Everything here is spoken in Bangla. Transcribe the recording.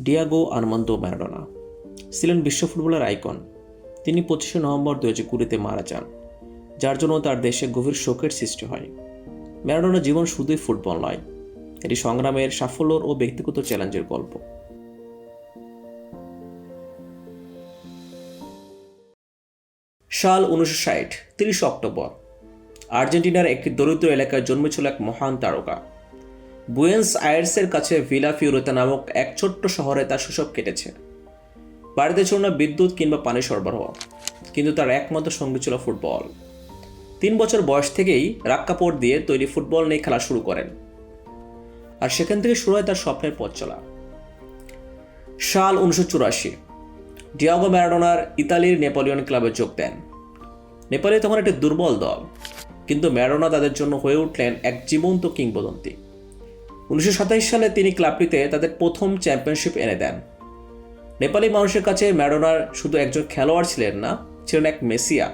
Diego Armando Maradona. ছিলেন বিশ্ব ফুটবলের আইকন। তিনি পঁচিশে নভেম্বর দু হাজার কুড়িতে মারা যান, যার জন্য তার দেশে গভীর শোকের সৃষ্টি হয়। ম্যারাডোনার জীবন শুধুই ফুটবল নয়, এটি সংগ্রামের সাফল্যর ও ব্যক্তিগত চ্যালেঞ্জের গল্প। সাল উনিশশো ষাট, তিরিশ অক্টোবর। আর্জেন্টিনার একটি দরিদ্র এলাকায় জন্মেছিল এক মহান তারকা। বুয়েন্স আয়ার্সের কাছে ভিলা ফিউরোতা নামক এক ছোট্ট শহরে তার শৈশব কেটেছে। বাড়িতে ছিল না বিদ্যুৎ কিংবা পানি সরবরাহ, কিন্তু তার একমাত্র সঙ্গী ছিল ফুটবল। তিন বছর বয়স থেকেই রাক্কাপড় দিয়ে তৈরি ফুটবল নিয়ে খেলা শুরু করেন। আর সেখান থেকে শুরু হয় তার স্বপ্নের পথ চলা। সাল উনিশশো চুরাশি, ডিয়াগো ম্যারাডোনার ইতালির নেপোলিয়ন ক্লাবে যোগ দেন। নেপালে তখন একটি দুর্বল দল, কিন্তু ম্যারাডোনা তাদের জন্য হয়ে উঠলেন এক জীবন্ত কিংবদন্তি। উনিশশো সালে তিনি ক্লাবটিতে তাদের প্রথম চ্যাম্পিয়নশিপ এনে দেন। নেপালি মানুষের কাছে ম্যারোনার শুধু একজন খেলোয়াড় ছিলেন না, ছিলেন এক মেসিয়া।